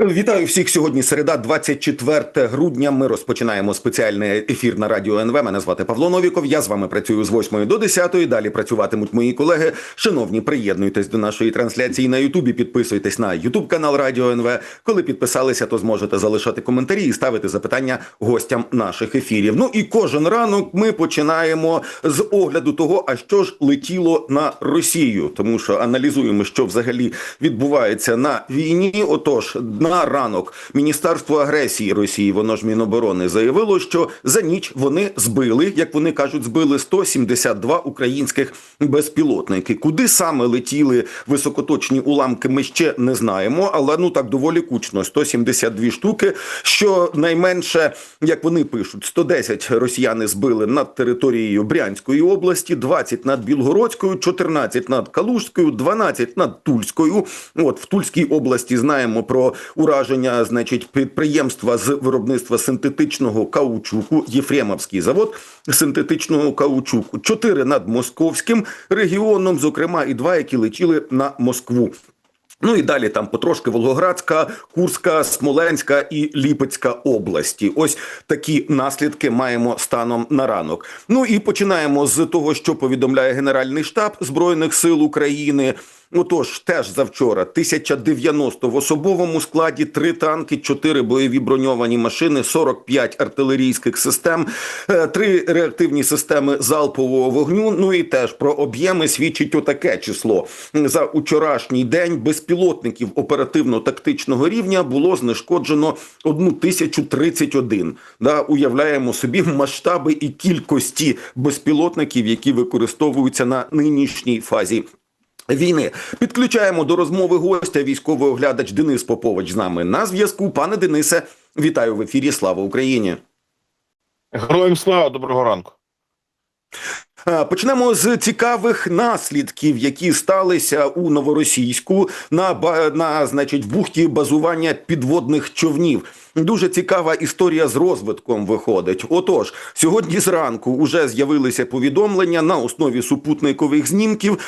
Вітаю всіх сьогодні. Середа, 24 грудня. Ми розпочинаємо спеціальний ефір на радіо НВ. Мене звати Павло Новіков. Я з вами працюю з 8 до 10. Далі працюватимуть мої колеги. Шановні, приєднуйтесь до нашої трансляції на Ютубі. Підписуйтесь на Ютуб канал Радіо НВ. Коли підписалися, то зможете залишати коментарі і ставити запитання гостям наших ефірів. Ну і кожен ранок ми починаємо з огляду того, а що ж летіло на Росію, тому що аналізуємо, що взагалі відбувається на війні. Отож, на ранок Міністерство агресії Росії, воно ж Міноборони, заявило, що за ніч вони збили, як вони кажуть, збили 172 українських безпілотники. Куди саме летіли високоточні уламки, ми ще не знаємо, але ну так доволі кучно. 172 штуки. Що найменше, як вони пишуть, 110 росіяни збили над територією Брянської області, 20 над Білгородською, 14 над Калужською, 12 над Тульською. От в Тульській області знаємо про ураження, значить, підприємства з виробництва синтетичного каучуку, Єфремовський завод синтетичного каучуку, 4 над московським регіоном, зокрема, і два, які летіли на Москву. Ну і далі там потрошки Волгоградська, Курська, Смоленська і Ліпецька області. Ось такі наслідки маємо станом на ранок. Ну і починаємо з того, що повідомляє Генеральний штаб Збройних сил України. Отож, теж завчора 1090 в особовому складі, 3 танки, 4 бойові броньовані машини, 45 артилерійських систем, 3 реактивні системи залпового вогню. Ну і теж про об'єми свідчить отаке число. За учорашній день безпілотників оперативно-тактичного рівня було знешкоджено 1031. Да, уявляємо собі масштаби і кількості безпілотників, які використовуються на нинішній фазі Війни підключаємо до розмови гостя військовий оглядач Денис Попович з нами на зв'язку. Пане Денисе, вітаю в ефірі. Слава Україні! Героям слава, доброго ранку. Почнемо з цікавих наслідків, які сталися у новоросійську на на значить в бухті базування підводних човнів. Дуже цікава історія з розвитком виходить. Отож, сьогодні зранку уже з'явилися повідомлення на основі супутникових знімків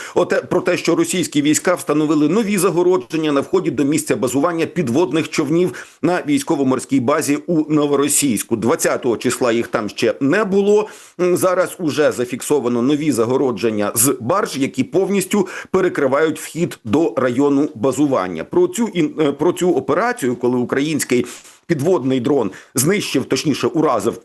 про те, що російські війська встановили нові загородження на вході до місця базування підводних човнів на військово-морській базі у Новоросійську. 20 числа їх там ще не було. Зараз уже зафіксовано нові загородження з барж, які повністю перекривають вхід до району базування. Про цю е, про цю операцію, коли український підводний дрон знищив, точніше, уразив.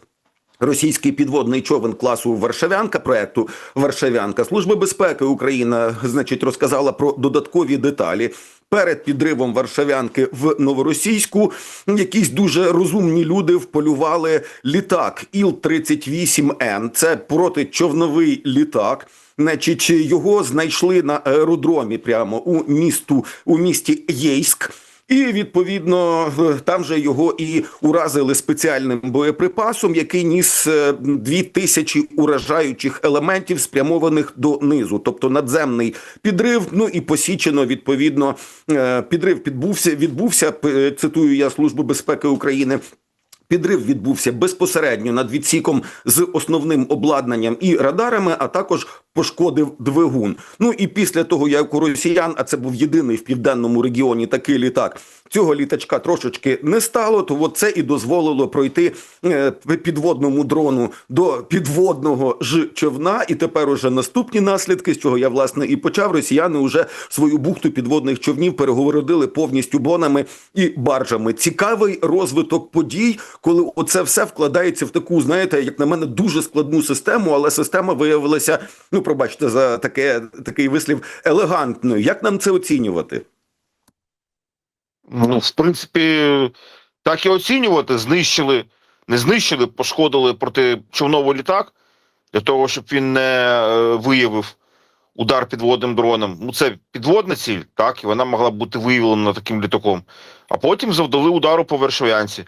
Російський підводний човен класу Варшавянка проекту Варшавянка Служба безпеки Україна, значить, розказала про додаткові деталі. Перед підривом Варшавянки в Новоросійську якісь дуже розумні люди вполювали літак Іл-38Н. Це протичовновий літак. Значить, його знайшли на аеродромі прямо у місту у місті Єйськ. І відповідно там же його і уразили спеціальним боєприпасом, який ніс е, дві тисячі уражаючих елементів, спрямованих донизу, тобто надземний підрив. Ну і посічено відповідно е, підрив підбувся. Відбувся цитую я службу безпеки України. Підрив відбувся безпосередньо над відсіком з основним обладнанням і радарами, а також пошкодив двигун. Ну і після того, як у росіян, а це був єдиний в південному регіоні такий літак, цього літачка трошечки не стало, то це і дозволило пройти е, підводному дрону до підводного ж човна. І тепер уже наступні наслідки, з чого я власне і почав. Росіяни вже свою бухту підводних човнів перегородили повністю бонами і баржами. Цікавий розвиток подій, коли оце все вкладається в таку, знаєте, як на мене, дуже складну систему, але система виявилася, ну пробачте за таке такий вислів, елегантною. Як нам це оцінювати? Ну, в принципі, так і оцінювати. Знищили, не знищили, пошкодили протичовновий літак для того, щоб він не е, виявив удар підводним дроном. Ну, це підводна ціль, так, і вона могла б бути виявлена таким літаком. А потім завдали удару по Варшавянці.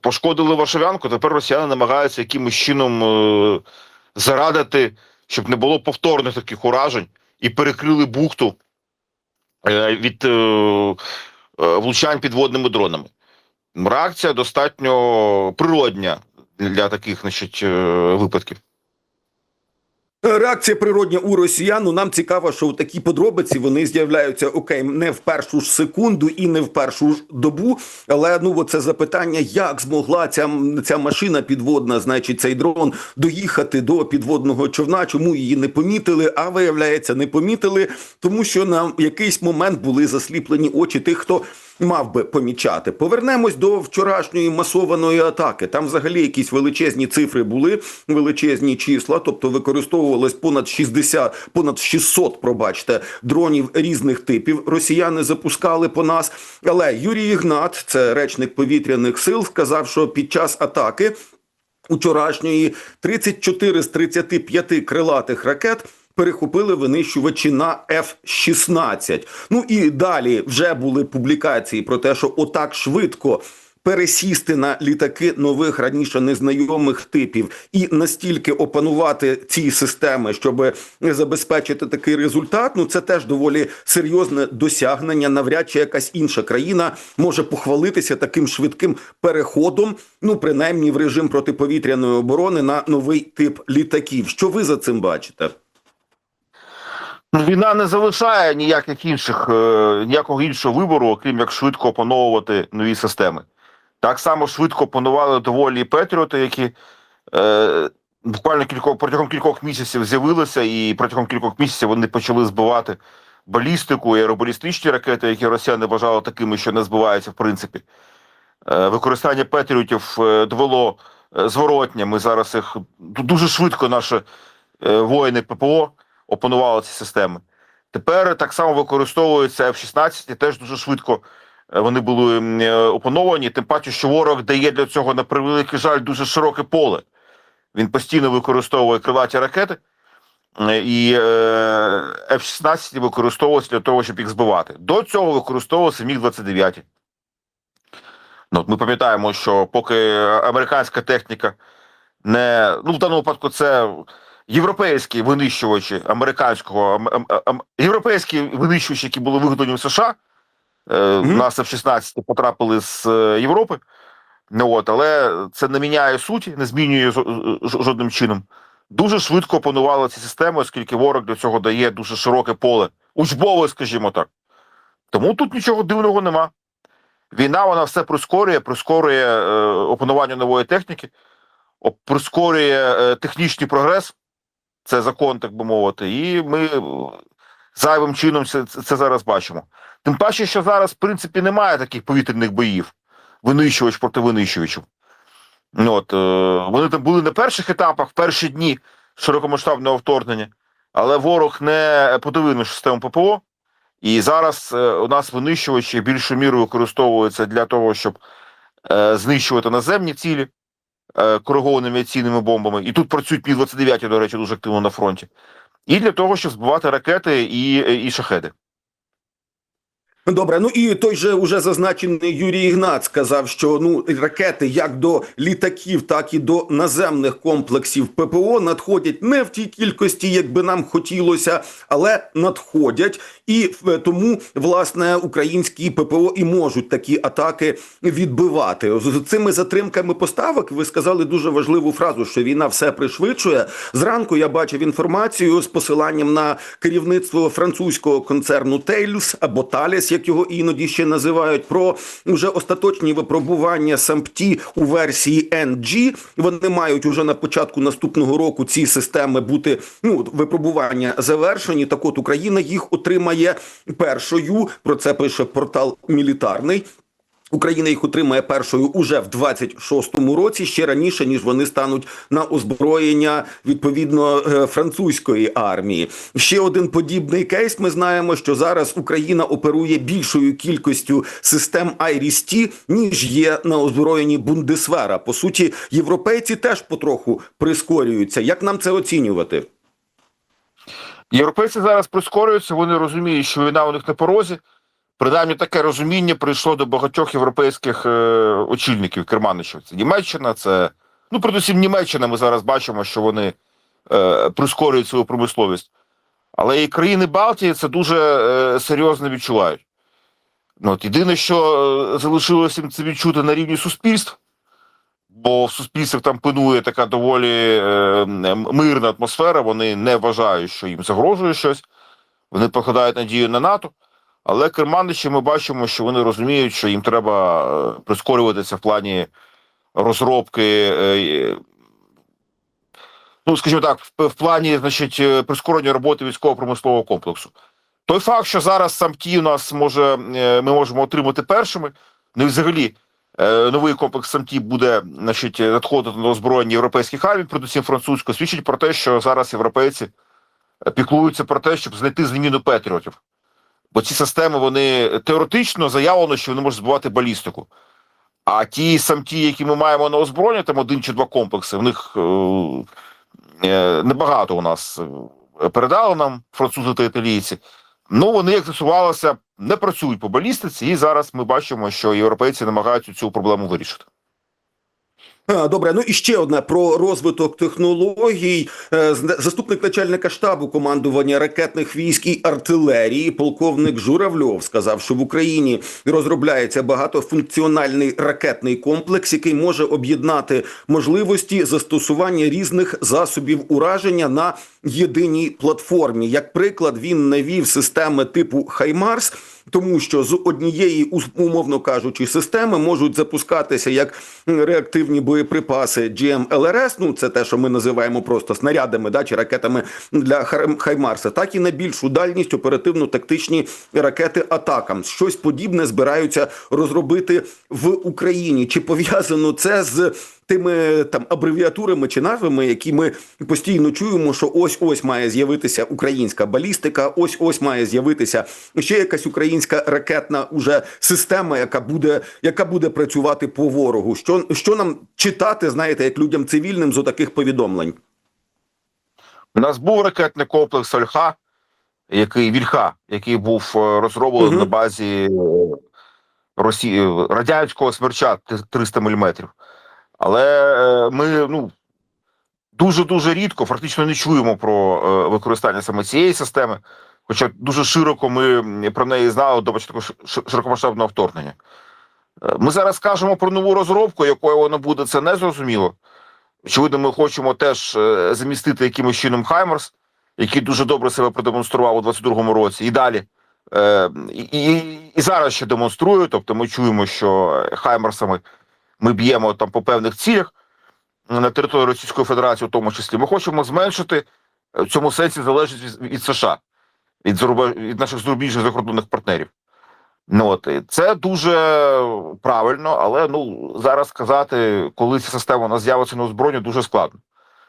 Пошкодили Варшавянку, тепер росіяни намагаються якимось чином е, зарадити, щоб не було повторних таких уражень, і перекрили бухту е, від. Е, влучань підводними дронами. Реакція достатньо природня для таких значить, випадків. Реакція природня у росіян. Ну, нам цікаво, що такі подробиці вони з'являються окей, не в першу ж секунду і не в першу ж добу. Але ну це запитання, як змогла ця, ця машина підводна, значить, цей дрон доїхати до підводного човна, чому її не помітили? А виявляється, не помітили, тому що на якийсь момент були засліплені очі тих, хто мав би помічати. Повернемось до вчорашньої масованої атаки. Там взагалі якісь величезні цифри були, величезні числа, тобто використовувалось понад 60, понад 600, пробачте, дронів різних типів. Росіяни запускали по нас. Але Юрій Ігнат, це речник повітряних сил, сказав, що під час атаки учорашньої 34 з 35 крилатих ракет перехопили винищувачі на F-16. Ну і далі вже були публікації про те, що отак швидко. Пересісти на літаки нових раніше незнайомих типів і настільки опанувати ці системи, щоб забезпечити такий результат. Ну це теж доволі серйозне досягнення. Навряд чи якась інша країна може похвалитися таким швидким переходом, ну принаймні в режим протиповітряної оборони на новий тип літаків. Що ви за цим бачите? Ну, Війна не залишає ніяких інших, е, ніякого іншого вибору, окрім як швидко опановувати нові системи. Так само швидко опанували доволі Петріоти, які е, буквально кількох, протягом кількох місяців з'явилися, і протягом кількох місяців вони почали збивати балістику і аеробалістичні ракети, які росіяни вважали такими, що не збиваються в принципі. Е, використання Петріотів е, довело е, зворотня. Ми зараз їх дуже швидко наші воїни ППО опанували ці системи. Тепер так само використовуються F-16 і теж дуже швидко е, вони були е, опановані. Тим паче, що ворог дає для цього на превеликий жаль дуже широке поле. Він постійно використовує крилаті ракети, е, і е, F-16 використовуються для того, щоб їх збивати. До цього використовувався Міг-29. Ну, от ми пам'ятаємо, що поки американська техніка не ну в даному випадку це європейські винищувачі американського ам- ам- ам- європейські винищувачі, які були виготовлені в США, е, Мгм. нас F-16 потрапили з е, Європи. Ну, от, але це не міняє суті, не змінює жодним чином. Дуже швидко опанували ці системи, оскільки ворог для цього дає дуже широке поле, учбове, скажімо так. Тому тут нічого дивного нема. Війна вона все прискорює, прискорює е, опанування нової техніки, прискорює е, технічний прогрес. Це закон, так би мовити, і ми зайвим чином це, це зараз бачимо. Тим паче, що зараз, в принципі, немає таких повітряних боїв, винищувач проти винищувачів. От, е, вони там були на перших етапах, в перші дні широкомасштабного вторгнення, але ворог не подивив на систему ППО. І зараз е, у нас винищувачі більшою мірою використовуються для того, щоб е, знищувати наземні цілі коригованими авіаційними бомбами. І тут працюють Мі-29, до речі, дуже активно на фронті. І для того, щоб збивати ракети і, і шахеди. Добре, ну і той же уже зазначений Юрій Ігнат сказав, що ну ракети як до літаків, так і до наземних комплексів ППО надходять не в тій кількості, як би нам хотілося, але надходять, і е, тому власне українські ППО і можуть такі атаки відбивати з цими затримками поставок. Ви сказали дуже важливу фразу, що війна все пришвидшує. Зранку я бачив інформацію з посиланням на керівництво французького концерну Тейлс або Таліс, як його іноді ще називають, про вже остаточні випробування сампті у версії NG. Вони мають уже на початку наступного року ці системи бути ну випробування завершені. Так от Україна їх отримає першою. Про це пише портал мілітарний. Україна їх отримає першою уже в 26-му році, ще раніше ніж вони стануть на озброєння відповідно е, французької армії. Ще один подібний кейс. Ми знаємо, що зараз Україна оперує більшою кількістю систем IRIS-T, ніж є на озброєнні Бундесвера. По суті, європейці теж потроху прискорюються. Як нам це оцінювати? Європейці зараз прискорюються, вони розуміють, що війна у них на порозі. Принаймні таке розуміння прийшло до багатьох європейських е, очільників керманичів. Це Німеччина, це ну передусім Німеччина. Ми зараз бачимо, що вони е, прискорюють свою промисловість. Але і країни Балтії це дуже е, серйозно відчувають. Ну, от єдине, що е, залишилося їм це відчути на рівні суспільств, бо в суспільстві там панує така доволі е, мирна атмосфера. Вони не вважають, що їм загрожує щось. Вони покладають надію на НАТО. Але керманичі ми бачимо, що вони розуміють, що їм треба е, прискорюватися в плані розробки. е, Ну, скажімо так, в, плані, значить, е, прискорення роботи військово-промислового комплексу. Той факт, що зараз сам ті у нас може, ми можемо отримати першими, ну і взагалі новий комплекс самті буде значить, надходити на озброєння європейських армій, передусім французького, свідчить про те, що зараз європейці піклуються про те, щоб знайти заміну патріотів. Бо ці системи вони теоретично заявлено, що вони можуть збивати балістику. А ті самті, які ми маємо на озброєння, там один чи два комплекси, в них е, е, небагато у нас е, передали нам французи та італійці. Ну, вони, як з'ясувалося, не працюють по балістиці, і зараз ми бачимо, що європейці намагаються цю проблему вирішити. Добре, ну і ще одне про розвиток технологій. Е, Заступник начальника штабу командування ракетних військ і артилерії, полковник Журавльов, сказав, що в Україні розробляється багатофункціональний ракетний комплекс, який може об'єднати можливості застосування різних засобів ураження на єдиній платформі. Як приклад, він навів системи типу Хаймарс. Тому що з однієї умовно кажучи системи можуть запускатися як реактивні боєприпаси GMLRS, ну це те, що ми називаємо просто снарядами, да, чи ракетами для Хаймарса, так і на більшу дальність оперативно-тактичні ракети атакам. Щось подібне збираються розробити в Україні. Чи пов'язано це з тими там абревіатурами чи назвами, які ми постійно чуємо, що ось ось має з'явитися українська балістика, ось ось має з'явитися ще якась українська ракетна уже система, яка буде, яка буде працювати по ворогу. Що, що нам читати, знаєте, як людям цивільним з отаких повідомлень? У нас був ракетний комплекс Ольха, який Вільха, який був е, розроблений Мгм. на базі е, Росії радянського смерча 300 мм. Але е, ми ну дуже дуже рідко, фактично не чуємо про е, використання саме цієї системи. Хоча дуже широко ми про неї знали до початку широкомасштабного вторгнення. Е, Ми зараз кажемо про нову розробку, якою вона буде, це не зрозуміло. Очевидно, ми хочемо теж замістити якимось чином Хаймерс, який дуже добре себе продемонстрував у 22-му році, і далі. І, і, і зараз ще демонструє. Тобто, ми чуємо, що Хаймерсами ми б'ємо там по певних цілях на території Російської Федерації, в тому числі. Ми хочемо зменшити е, в цьому сенсі залежність від, США, від, від наших зарубіжних закордонних партнерів. Ну, от, це дуже правильно, але ну зараз сказати, коли ця система у нас з'явиться на озброєнні, дуже складно.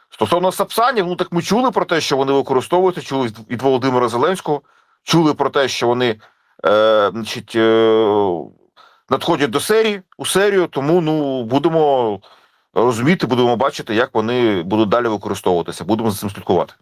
Стосовно Сапсанів, ну так ми чули про те, що вони використовуються, чули від Володимира Зеленського, чули про те, що вони е, значить, е, надходять до серії у серію, тому ну будемо розуміти, будемо бачити, як вони будуть далі використовуватися. Будемо за цим слідкувати.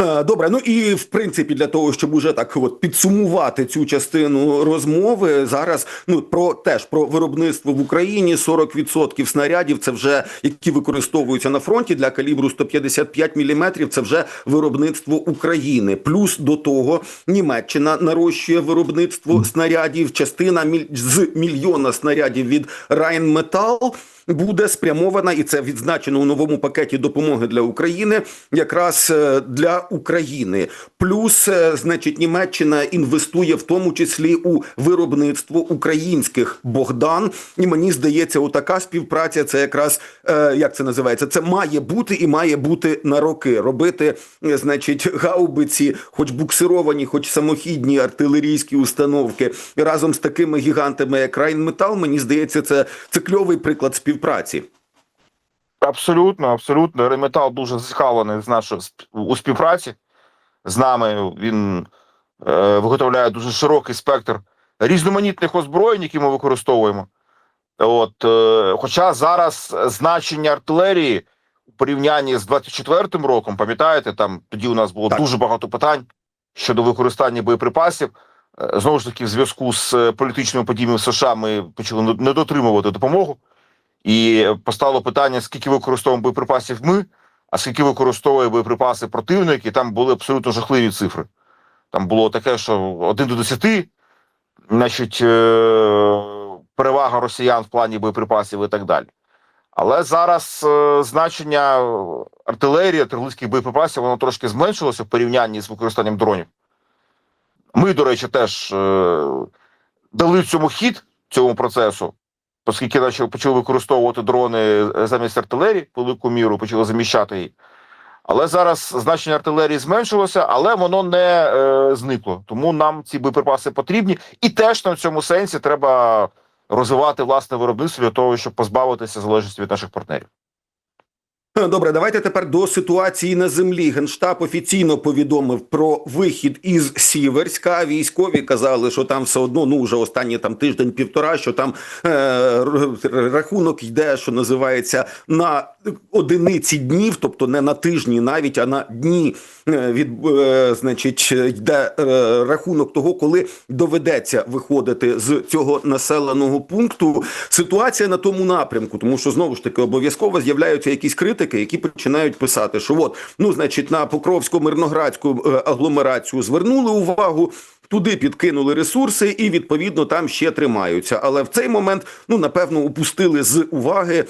Е, Добре, ну і в принципі для того, щоб уже так от підсумувати цю частину розмови, зараз ну про теж про виробництво в Україні 40% снарядів. Це вже які використовуються на фронті для калібру 155 мм, Це вже виробництво України. Плюс до того Німеччина нарощує виробництво снарядів. Частина міль- з мільйона снарядів від Rheinmetall буде спрямована, і це відзначено у новому пакеті допомоги для України, якраз е, для України. Плюс, е, значить, Німеччина інвестує в тому числі у виробництво українських Богдан. І мені здається, отака співпраця це якраз е, як це називається? Це має бути і має бути на роки. Робити, значить, гаубиці, хоч буксировані, хоч самохідні артилерійські установки разом з такими гігантами, як Райнметал. Мені здається, це, це кльовий приклад співпраці. Абсолютно, абсолютно. Реметал дуже зацікавлений з нашої у співпраці з нами. Він е, виготовляє дуже широкий спектр різноманітних озброєнь, які ми використовуємо. От, е, хоча зараз значення артилерії у порівнянні з 24-м роком, пам'ятаєте, там тоді у нас було Так. дуже багато питань щодо використання боєприпасів. Е, Знову ж таки, в зв'язку з е, політичними подіями в США ми почали не дотримувати допомогу. І постало питання, скільки використовуємо боєприпасів ми, а скільки використовує боєприпаси противник, і там були абсолютно жахливі цифри. Там було таке, що 1 до 10, значить, е, перевага росіян в плані боєприпасів і так далі. Але зараз е, значення артилерії, артилерійських боєприпасів, воно трошки зменшилося в порівнянні з використанням дронів. Ми, до речі, теж е, дали цьому хід цьому процесу, оскільки почали, почали використовувати дрони замість артилерії, велику міру, почали заміщати її. Але зараз значення артилерії зменшилося, але воно не е, зникло. Тому нам ці боєприпаси потрібні. І теж на цьому сенсі треба розвивати власне виробництво для того, щоб позбавитися залежності від наших партнерів. Добре, давайте тепер до ситуації на землі. Генштаб офіційно повідомив про вихід із Сіверська. Військові казали, що там все одно ну вже останні там тиждень-півтора, що там е, рахунок йде, що називається на одиниці днів, тобто не на тижні, навіть а на дні. Е, Від е, значить, йде е, рахунок того, коли доведеться виходити з цього населеного пункту. Ситуація на тому напрямку, тому що знову ж таки обов'язково з'являються якісь критики, які починають писати, що от ну, значить, на Покровсько-Мирноградську е, агломерацію звернули увагу. Туди підкинули ресурси і відповідно там ще тримаються. Але в цей момент, ну напевно, упустили з уваги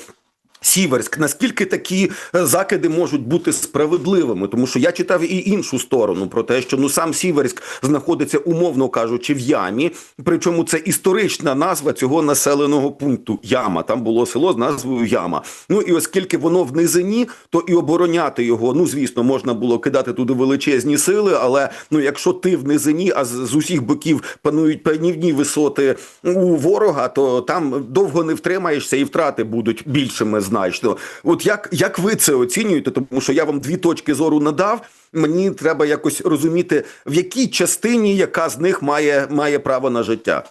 Сіверськ, наскільки такі е, закиди можуть бути справедливими? Тому що я читав і іншу сторону про те, що ну сам Сіверськ знаходиться, умовно кажучи, в ямі. Причому це історична назва цього населеного пункту Яма. Там було село з назвою Яма. Ну і оскільки воно в низині, то і обороняти його, ну звісно, можна було кидати туди величезні сили. Але ну, якщо ти в низині, а з, усіх боків панують панівні висоти у ворога, то там довго не втримаєшся, і втрати будуть більшими значно. От як, як ви це оцінюєте? Тому що я вам дві точки зору надав. Мені треба якось розуміти, в якій частині яка з них має, має право на життя.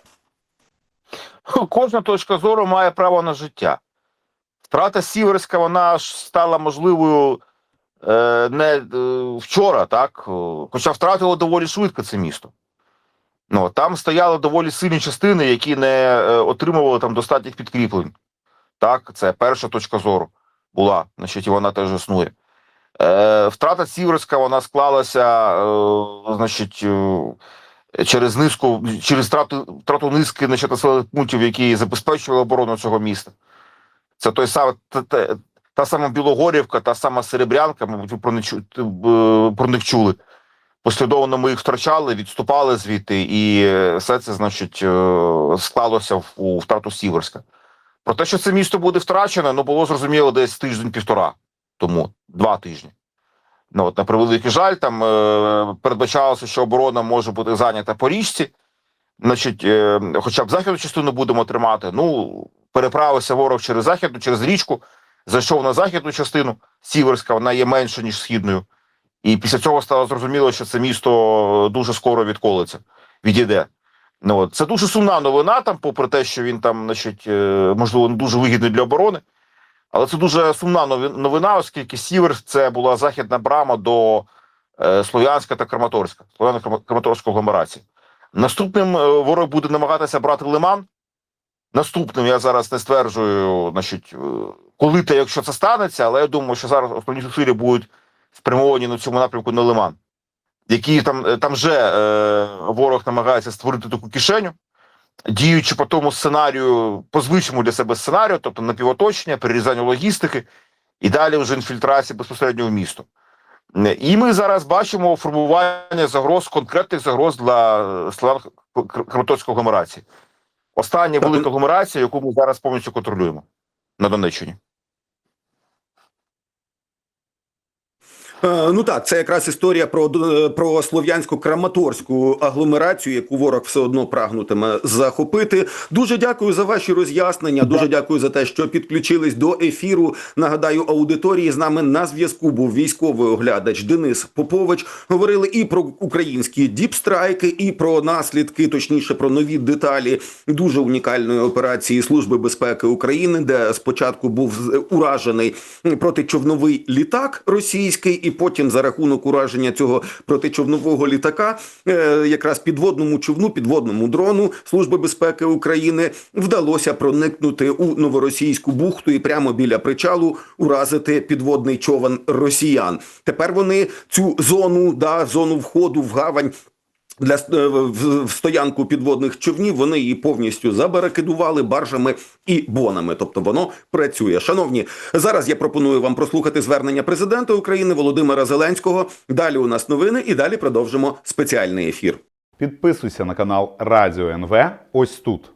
Кожна точка зору має право на життя. Втрата Сіверська вона ж стала можливою е, не е, вчора, так? Хоча втратило доволі швидко це місто. Ну, там стояли доволі сильні частини, які не е, отримували там достатніх підкріплень. Так, це перша точка зору була, значить, і вона теж існує. Е, втрата Сіверська вона склалася, е, значить, е, через низку, через втрату, втрату низки значить, населених пунктів, які забезпечували оборону цього міста. Це той самий та, та, та сама Білогорівка, та сама Серебрянка, мабуть, ви про них, е, про них чули. Послідовно ми їх втрачали, відступали звідти, і е, все це, значить, склалося у втрату Сіверська. Про те, що це місто буде втрачено, ну було зрозуміло десь тиждень-півтора тому, два тижні. Ну, от, на превеликий жаль, там е, передбачалося, що оборона може бути зайнята по річці. Значить, е, хоча б західну частину будемо тримати. Ну, переправився ворог через західну, через річку, зайшов на західну частину. Сіверська, вона є менше, ніж східною. І після цього стало зрозуміло, що це місто дуже скоро відколиться, відійде. Ну, от. Це дуже сумна новина, там, попри те, що він там, значить, е, можливо, не дуже вигідний для оборони. Але це дуже сумна нови- новина, оскільки Сівер це була західна брама до е, Слов'янська та Краматорська, Слов'яно-Краматорської агломерації. Наступним е, ворог буде намагатися брати Лиман. Наступним я зараз не стверджую, значить, коли та якщо це станеться, але я думаю, що зараз основні зусилля будуть спрямовані на цьому напрямку на Лиман, які там, е, там вже е, ворог намагається створити таку кишеню діючи по тому сценарію, по звичному для себе сценарію, тобто напівоточення, перерізання логістики, і далі вже інфільтрація безпосередньо в місто. Е, І ми зараз бачимо формування загроз, конкретних загроз для Славяно-Краматорської агломерації. Остання велика агломерація, яку ми зараз повністю контролюємо на Донеччині. Ну так, це якраз історія про, е, про слов'янсько-краматорську агломерацію, яку ворог все одно прагнутиме захопити. Дуже дякую за ваші роз'яснення. Дуже дякую за те, що підключились до ефіру. Нагадаю, аудиторії з нами на зв'язку був військовий оглядач Денис Попович. Говорили і про українські діпстрайки, і про наслідки, точніше про нові деталі дуже унікальної операції Служби безпеки України, де спочатку був уражений протичовновий літак російський, і потім за рахунок ураження цього протичовнового літака, е, якраз підводному човну, підводному дрону Служби безпеки України вдалося проникнути у новоросійську бухту і прямо біля причалу уразити підводний човен росіян. Тепер вони цю зону, да, зону входу в гавань для е, в- стоянку підводних човнів. Вони її повністю забаракидували баржами і бонами. Тобто воно працює. Шановні, зараз я пропоную вам прослухати звернення президента України Володимира Зеленського. Далі у нас новини, і далі продовжимо спеціальний ефір. Підписуйся на канал Радіо НВ ось тут.